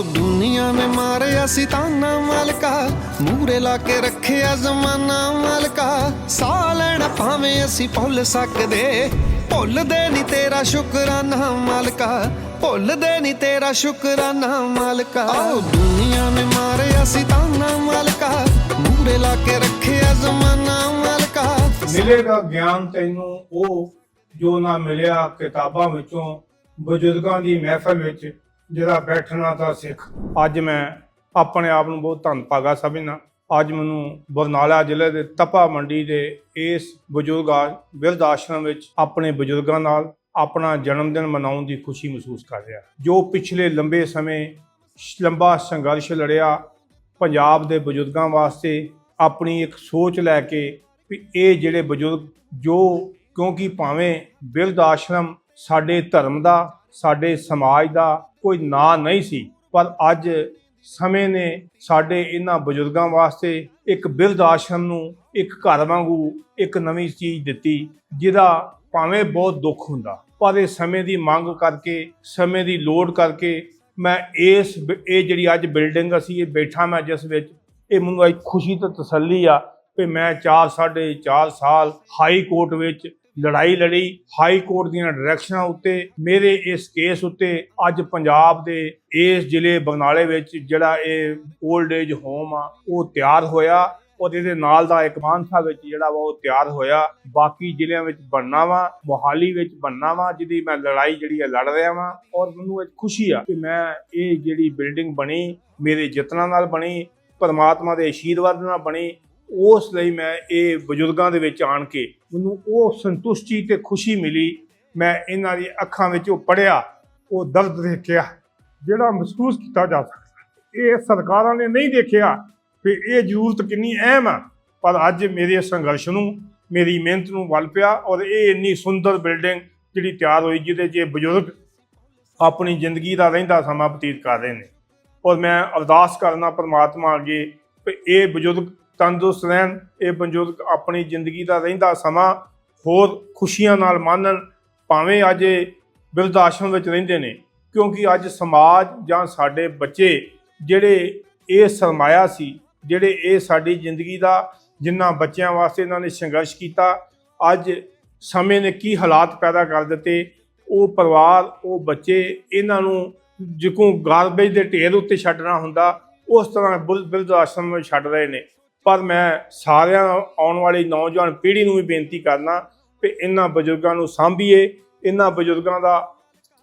ਆਓ ਦੁਨੀਆ ਨੇ ਮਾਰਿਆ ਸੀ ਤਾਨਾ ਮਾਲਕਾ, ਮੂਰੇ ਲਾ ਕੇ ਰੱਖਿਆ ਜ਼ਮਾਨਾ ਮਾਲਕਾ। ਸਾਹ ਲੈਣਾ ਭਾਵੇਂ ਅਸੀਂ ਭੁੱਲ ਸਕਦੇ, ਭੁੱਲਦੇ ਨਹੀਂ ਤੇਰਾ ਸ਼ੁਕਰਾਨਾ ਮਾਲਕਾ, ਭੁੱਲਦੇ ਨਹੀਂ ਤੇਰਾ ਸ਼ੁਕਰਾਨਾ ਮਾਲਕਾ। ਆਓ ਦੁਨੀਆ ਨੇ ਮਾਰਿਆ ਸੀ ਤਾਨਾ ਮਾਲਕਾ, ਮੂਰੇ ਲਾ ਕੇ ਰੱਖਿਆ ਜ਼ਮਾਨਾ ਮਾਲਕਾ। ਮਿਲੇਗਾ ਗਿਆਨ ਤੈਨੂੰ, ਉਹ ਜੋ ਨਾ ਮਿਲਿਆ ਕਿਤਾਬਾਂ ਵਿੱਚੋਂ, ਬਜ਼ੁਰਗਾਂ ਦੀ ਮਹਿਫਲ ਵਿੱਚ। ਜਿਹੜਾ ਬੈਠਣਾ ਤਾਂ ਸਿੱਖ। ਅੱਜ ਮੈਂ ਆਪਣੇ ਆਪ ਨੂੰ ਬਹੁਤ ਧੰਨ ਭਾਗਾ ਸਮਝਣਾ ਅੱਜ ਮੈਨੂੰ ਬਰਨਾਲਾ ਜ਼ਿਲ੍ਹੇ ਦੇ ਤਪਾ ਮੰਡੀ ਦੇ ਇਸ ਬਜ਼ੁਰਗ ਆ- ਬਿਰਧ ਆਸ਼ਰਮ ਵਿੱਚ ਆਪਣੇ ਬਜ਼ੁਰਗਾਂ ਨਾਲ ਆਪਣਾ ਜਨਮ ਦਿਨ ਮਨਾਉਣ ਦੀ ਖੁਸ਼ੀ ਮਹਿਸੂਸ ਕਰ ਰਿਹਾ। ਜੋ ਪਿਛਲੇ ਲੰਬੇ ਸਮੇਂ ਲੰਬਾ ਸੰਘਰਸ਼ ਲੜਿਆ, ਪੰਜਾਬ ਦੇ ਬਜ਼ੁਰਗਾਂ ਵਾਸਤੇ ਆਪਣੀ ਇੱਕ ਸੋਚ ਲੈ ਕੇ ਵੀ ਇਹ ਜਿਹੜੇ ਬਜ਼ੁਰਗ ਜੋ ਕਿਉਂਕਿ ਭਾਵੇਂ ਬਿਰਧ ਆਸ਼ਰਮ ਸਾਡੇ ਧਰਮ ਦਾ, ਸਾਡੇ ਸਮਾਜ ਦਾ ਕੋਈ ਨਾਂ ਨਹੀਂ ਸੀ। ਪਰ ਅੱਜ ਸਮੇਂ ਨੇ ਸਾਡੇ ਇਹਨਾਂ ਬਜ਼ੁਰਗਾਂ ਵਾਸਤੇ ਇੱਕ ਬਿਰਧ ਆਸ਼ਰਮ ਨੂੰ ਇੱਕ ਘਰ ਵਾਂਗੂ ਇੱਕ ਨਵੀਂ ਚੀਜ਼ ਦਿੱਤੀ, ਜਿਹਦਾ ਭਾਵੇਂ ਬਹੁਤ ਦੁੱਖ ਹੁੰਦਾ। ਪਰ ਇਹ ਸਮੇਂ ਦੀ ਮੰਗ ਕਰਕੇ, ਸਮੇਂ ਦੀ ਲੋੜ ਕਰਕੇ ਮੈਂ ਇਸ ਬ- ਇਹ ਜਿਹੜੀ ਅੱਜ ਬਿਲਡਿੰਗ ਅਸੀਂ ਇਹ ਬੈਠਾ ਮੈਂ ਜਿਸ ਵਿੱਚ, ਇਹ ਮੈਨੂੰ ਅੱਜ ਖੁਸ਼ੀ ਤੇ ਤਸੱਲੀ ਆ ਕਿ ਮੈਂ 4 ਸਾਢੇ 4 ਸਾਲ ਹਾਈ ਕੋਰਟ ਵਿੱਚ ਲੜਾਈ ਲੜੀ, ਹਾਈ ਕੋਰਟ ਦੀਆਂ ਡਾਇਰੈਕਸ਼ਨਾਂ ਉੱਤੇ, ਮੇਰੇ ਇਸ ਕੇਸ ਉੱਤੇ ਅੱਜ ਪੰਜਾਬ ਦੇ ਇਸ ਜ਼ਿਲ੍ਹੇ ਬਰਨਾਲੇ ਵਿੱਚ ਜਿਹੜਾ ਇਹ 올ਡ ਏਜ ਹੋਮ ਆ, ਉਹ ਤਿਆਰ ਹੋਇਆ। ਔਰ ਇਹਦੇ ਨਾਲ ਦਾ ਇੱਕ ਮਾਨਸਾ ਵਿੱਚ ਜਿਹੜਾ ਵਾ ਉਹ ਤਿਆਰ ਹੋਇਆ। ਬਾਕੀ ਜ਼ਿਲ੍ਹਿਆਂ ਵਿੱਚ ਬਣਨਾ ਵਾ, ਮੋਹਾਲੀ ਵਿੱਚ ਬਣਨਾ ਵਾ, ਜਿਹਦੀ ਮੈਂ ਲੜਾਈ ਜਿਹੜੀ ਹੈ ਲੜ ਰਿਹਾ ਵਾਂ। ਔਰ ਮੈਨੂੰ ਇਹ ਖੁਸ਼ੀ ਆ ਕਿ ਮੈਂ ਇਹ ਜਿਹੜੀ ਬਿਲਡਿੰਗ ਬਣੀ, ਮੇਰੇ ਯਤਨਾਂ ਨਾਲ ਬਣੀ, ਪਰਮਾਤਮਾ ਦੇ ਆਸ਼ੀਰਵਾਦ ਨਾਲ ਬਣੀ ਉਸ ਲਈ ਮੈਂ ਇਹ ਬਜ਼ੁਰਗਾਂ ਦੇ ਵਿੱਚ ਆਣ ਕੇ ਮੈਨੂੰ ਉਹ ਸੰਤੁਸ਼ਟੀ ਤੇ ਖੁਸ਼ੀ ਮਿਲੀ। ਮੈਂ ਇਹਨਾਂ ਦੀ ਅੱਖਾਂ ਵਿੱਚ ਉਹ ਪੜਿਆ ਉਹ ਦਰਦ ਦੇਖਿਆ, ਜਿਹੜਾ ਮਹਿਸੂਸ ਕੀਤਾ ਜਾ ਸਕਦਾ। ਇਹ ਸਰਕਾਰਾਂ ਨੇ ਨਹੀਂ ਦੇਖਿਆ ਵੀ ਇਹ ਜ਼ਰੂਰਤ ਕਿੰਨੀ ਅਹਿਮ ਆ। ਪਰ ਅੱਜ ਮੇਰੇ ਸੰਘਰਸ਼ ਨੂੰ, ਮੇਰੀ ਮਿਹਨਤ ਨੂੰ ਵੱਲ ਪਿਆ ਔਰ ਇਹ ਇੰਨੀ ਸੁੰਦਰ ਬਿਲਡਿੰਗ ਜਿਹੜੀ ਤਿਆਰ ਹੋਈ, ਜਿਹਦੇ 'ਚ ਬਜ਼ੁਰਗ ਆਪਣੀ ਜ਼ਿੰਦਗੀ ਦਾ ਰਹਿੰਦਾ ਸਮਾਂ ਬਤੀਤ ਕਰ ਰਹੇ ਨੇ। ਔਰ ਮੈਂ ਅਰਦਾਸ ਕਰਨਾ ਪਰਮਾਤਮਾ ਅੱਗੇ ਕਿ ਇਹ ਬਜ਼ੁਰਗ ਤੰਦਰੁਸਤ ਰਹਿਣ, ਇਹ ਬਜ਼ੁਰਗ ਆਪਣੀ ਜ਼ਿੰਦਗੀ ਦਾ ਰਹਿੰਦਾ ਸਮਾਂ ਹੋਰ ਖੁਸ਼ੀਆਂ ਨਾਲ ਮਾਣਨ ਭਾਵੇਂ ਅੱਜ ਇਹ ਬਿਰਧ ਆਸ਼ਰਮ ਵਿੱਚ ਰਹਿੰਦੇ ਨੇ, ਕਿਉਂਕਿ ਅੱਜ ਸਮਾਜ ਜਾਂ ਸਾਡੇ ਬੱਚੇ ਜਿਹੜੇ ਇਹ ਸਰਮਾਇਆ ਸੀ, ਜਿਹੜੇ ਇਹ ਸਾਡੀ ਜ਼ਿੰਦਗੀ ਦਾ ਜਿਨ੍ਹਾਂ ਬੱਚਿਆਂ ਵਾਸਤੇ ਇਹਨਾਂ ਨੇ ਸੰਘਰਸ਼ ਕੀਤਾ, ਅੱਜ ਸਮੇਂ ਨੇ ਕੀ ਹਾਲਾਤ ਪੈਦਾ ਕਰ ਦਿੱਤੇ, ਉਹ ਪਰਿਵਾਰ, ਉਹ ਬੱਚੇ ਇਹਨਾਂ ਨੂੰ ਜਿਕੂ ਗਾਰਬੇਜ ਦੇ ਢੇਰ ਉੱਤੇ ਛੱਡਣਾ ਹੁੰਦਾ, ਉਸ ਤਰ੍ਹਾਂ ਬੁਲ- ਬਿਰਧ ਆਸ਼ਰਮ ਵਿੱਚ ਛੱਡ ਰਹੇ ਨੇ। ਪਰ ਮੈਂ ਸਾਰਿਆਂ ਆਉਣ ਵਾਲੀ ਨੌਜਵਾਨ ਪੀੜ੍ਹੀ ਨੂੰ ਵੀ ਬੇਨਤੀ ਕਰਨਾ ਕਿ ਇਹਨਾਂ ਬਜ਼ੁਰਗਾਂ ਨੂੰ ਸਾਂਭੀਏ, ਇਹਨਾਂ ਬਜ਼ੁਰਗਾਂ ਦਾ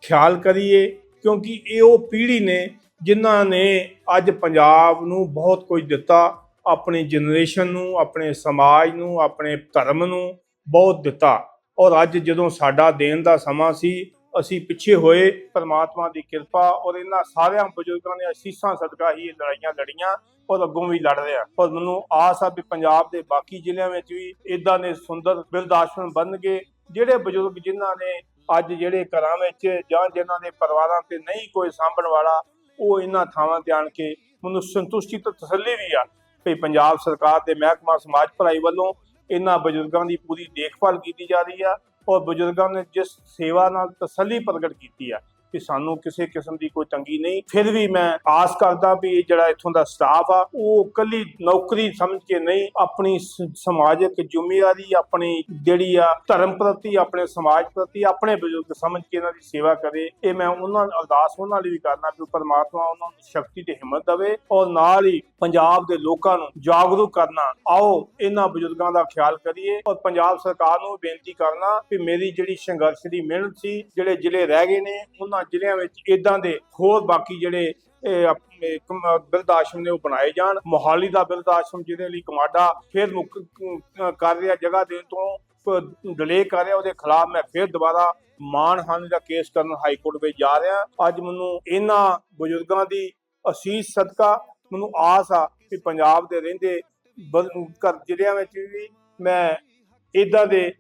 ਖਿਆਲ ਕਰੀਏ, ਕਿਉਂਕਿ ਇਹ ਉਹ ਪੀੜ੍ਹੀ ਨੇ ਜਿਨ੍ਹਾਂ ਨੇ ਅੱਜ ਪੰਜਾਬ ਨੂੰ ਬਹੁਤ ਕੁਝ ਦਿੱਤਾ, ਆਪਣੀ ਜਨਰੇਸ਼ਨ ਨੂੰ, ਆਪਣੇ ਸਮਾਜ ਨੂੰ, ਆਪਣੇ ਧਰਮ ਨੂੰ ਬਹੁਤ ਦਿੱਤਾ। ਔਰ ਅੱਜ ਜਦੋਂ ਸਾਡਾ ਦੇਣ ਦਾ ਸਮਾਂ ਸੀ ਅਸੀਂ ਪਿੱਛੇ ਹੋਏ ਪਰਮਾਤਮਾ ਦੀ ਕਿਰਪਾ ਔਰ ਇਹਨਾਂ ਸਾਰਿਆਂ ਬਜ਼ੁਰਗਾਂ ਨੇ ਅਸੀਸਾਂ ਸਦਕਾ ਹੀ ਇਹ ਲੜਾਈਆਂ ਲੜੀਆਂ ਔਰ ਅੱਗੋਂ ਵੀ ਲੜ ਰਿਹਾ ਔਰ ਮੈਨੂੰ ਆਸ ਆ ਵੀ ਪੰਜਾਬ ਦੇ ਬਾਕੀ ਜ਼ਿਲ੍ਹਿਆਂ ਵਿੱਚ ਵੀ ਇਦਾਂ ਦੇ ਸੁੰਦਰ ਬਿਰਧ ਆਸ਼ਰਮ ਬਣਨਗੇ, ਜਿਹੜੇ ਬਜ਼ੁਰਗ ਜਿਨ੍ਹਾਂ ਨੇ ਅੱਜ ਜਿਹੜੇ ਘਰਾਂ ਵਿੱਚ ਜਾਂ ਜਿਨ੍ਹਾਂ ਦੇ ਪਰਿਵਾਰਾਂ ਤੇ ਨਹੀਂ ਕੋਈ ਸਾਂਭਣ ਵਾਲਾ, ਉਹ ਇਹਨਾਂ ਥਾਵਾਂ ਤੇ ਆਣ ਕੇ ਮੈਨੂੰ ਸੰਤੁਸ਼ਟੀ ਤੇ ਤਸੱਲੀ ਵੀ ਆ ਕਿ ਪੰਜਾਬ ਸਰਕਾਰ ਦੇ ਮਹਿਕਮਾ ਸਮਾਜ ਭਲਾਈ ਵੱਲੋਂ ਇਹਨਾਂ ਬਜ਼ੁਰਗਾਂ ਦੀ ਪੂਰੀ ਦੇਖਭਾਲ ਕੀਤੀ ਜਾ ਰਹੀ ਆ। ਔਰ ਬਜ਼ੁਰਗਾਂ ਨੇ ਜਿਸ ਸੇਵਾ ਨਾਲ ਤਸੱਲੀ ਪ੍ਰਗਟ ਕੀਤੀ ਆ ਕਿ ਸਾਨੂੰ ਕਿਸੇ ਕਿਸਮ ਦੀ ਕੋਈ ਤੰਗੀ ਨਹੀਂ। ਫਿਰ ਵੀ ਮੈਂ ਆਸ ਕਰਦਾ ਵੀ ਇਹ ਜਿਹੜਾ ਇੱਥੋਂ ਦਾ ਸਟਾਫ ਆ, ਉਹ ਕੱਲੀ ਨੌਕਰੀ ਸਮਝ ਕੇ ਨਹੀਂ, ਆਪਣੀ ਸਮਾਜਿਕ ਜ਼ਿੰਮੇਵਾਰੀ, ਆਪਣੀ ਜਿਹੜੀ ਆ ਧਰਮ ਪ੍ਰਤੀ, ਆਪਣੇ ਸਮਾਜ ਪ੍ਰਤੀ, ਆਪਣੇ ਬਜ਼ੁਰਗ ਸਮਝ ਕੇ ਇਹਨਾਂ ਦੀ ਸੇਵਾ ਕਰੇ। ਇਹ ਮੈਂ ਉਹਨਾਂ ਅਰਦਾਸ ਉਹਨਾਂ ਲਈ ਵੀ ਕਰਨਾ ਕਿ ਪਰਮਾਤਮਾ ਉਹਨਾਂ ਨੂੰ ਸ਼ਕਤੀ ਤੇ ਹਿੰਮਤ ਦੇਵੇ ਔਰ ਨਾਲ ਹੀ ਪੰਜਾਬ ਦੇ ਲੋਕਾਂ ਨੂੰ ਜਾਗਰੂਕ ਕਰਨਾ। ਆਓ ਇਹਨਾਂ ਬਜ਼ੁਰਗਾਂ ਦਾ ਖਿਆਲ ਕਰੀਏ ਔਰ ਪੰਜਾਬ ਸਰਕਾਰ ਨੂੰ ਬੇਨਤੀ ਕਰਨਾ ਕਿ ਮੇਰੀ ਜਿਹੜੀ ਸੰਘਰਸ਼ ਦੀ ਮਿਹਨਤ ਸੀ, ਜਿਹੜੇ ਜ਼ਿਲ੍ਹੇ ਰਹਿ ਗਏ ਨੇ, ਉਹਨਾਂ ਜ਼ਿਲ੍ਹਿਆਂ ਵਿੱਚ ਇਦਾਂ ਦੇ ਹੋਰ ਬਾਕੀ ਜਿਹੜੇ ਬਿਰਧ ਆਸ਼ਰਮ ਨੇ ਉਹ ਬਣਾਏ ਜਾਣ। ਮੋਹਾਲੀ ਦਾ ਬਿਰਧ ਆਸ਼ਰਮ ਜਿਹਦੇ ਲਈ ਕਮਾਡਾ ਫਿਰ ਮੁੱਕ ਕਰ ਰਿਹਾ ਜਗ੍ਹਾ ਦੇਣ ਤੋਂ ਡਿਲੇ ਕਰ ਰਿਹਾ, ਉਹਦੇ ਖਿਲਾਫ ਮੈਂ ਫਿਰ ਦੁਬਾਰਾ ਮਾਨਹਾਨੀ ਦਾ ਕੇਸ ਕਰਨ ਹਾਈ ਕੋਰਟ ਵਿੱਚ ਜਾ ਰਿਹਾ। ਅੱਜ ਮੈਨੂੰ ਇਹਨਾਂ ਬਜ਼ੁਰਗਾਂ ਦੀ ਅਸੀਸ ਸਦਕਾ ਮੈਨੂੰ ਆਸ ਆ ਕਿ ਪੰਜਾਬ ਦੇ ਰਹਿੰਦੇ ਘਰ ਜ਼ਿਲ੍ਹਿਆਂ ਵਿੱਚ ਵੀ ਮੈਂ ਇਦਾਂ ਦੇ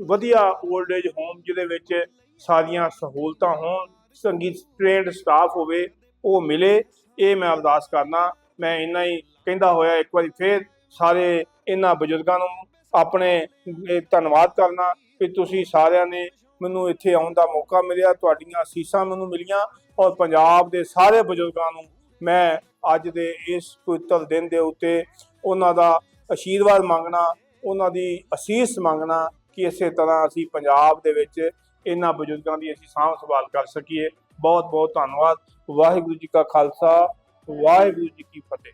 ਵਧੀਆ 올ਡ ਏਜ ਹੋਮ ਜਿਹਦੇ ਵਿੱਚ ਸਾਰੀਆਂ ਸਹੂਲਤਾਂ ਹੋਣ। ਸੰਗੀਤ ਟ੍ਰੇਨਡ ਸਟਾਫ ਹੋਵੇ, ਉਹ ਮਿਲੇ, ਇਹ ਮੈਂ ਅਰਦਾਸ ਕਰਨਾ। ਮੈਂ ਇੰਨਾ ਹੀ ਕਹਿੰਦਾ ਹੋਇਆ, ਇੱਕ ਵਾਰੀ ਫੇਰ ਸਾਰੇ ਇਹਨਾਂ ਬਜ਼ੁਰਗਾਂ ਨੂੰ ਆਪਣੇ ਧੰਨਵਾਦ ਕਰਨਾ ਕਿ ਤੁਸੀਂ ਸਾਰਿਆਂ ਨੇ ਮੈਨੂੰ ਇੱਥੇ ਆਉਣ ਦਾ ਮੌਕਾ ਮਿਲਿਆ, ਤੁਹਾਡੀਆਂ ਅਸੀਸਾਂ ਮੈਨੂੰ ਮਿਲੀਆਂ ਔਰ ਪੰਜਾਬ ਦੇ ਸਾਰੇ ਬਜ਼ੁਰਗਾਂ ਨੂੰ ਮੈਂ ਅੱਜ ਦੇ ਇਸ ਪਵਿੱਤਰ ਦਿਨ ਦੇ ਉੱਤੇ ਉਹਨਾਂ ਦਾ ਆਸ਼ੀਰਵਾਦ ਮੰਗਣਾ, ਉਹਨਾਂ ਦੀ ਅਸੀਸ ਮੰਗਣਾ ਕਿ ਇਸੇ ਤਰ੍ਹਾਂ ਅਸੀਂ ਪੰਜਾਬ ਦੇ ਵਿੱਚ ਇਹਨਾਂ ਬਜ਼ੁਰਗਾਂ ਦੀ ਅਸੀਂ ਸਾਂਭ ਸੰਭਾਲ ਕਰ ਸਕੀਏ। ਬਹੁਤ ਬਹੁਤ ਧੰਨਵਾਦ। ਵਾਹਿਗੁਰੂ ਜੀ ਕਾ ਖਾਲਸਾ, ਵਾਹਿਗੁਰੂ ਜੀ ਕੀ ਫਤਿਹ।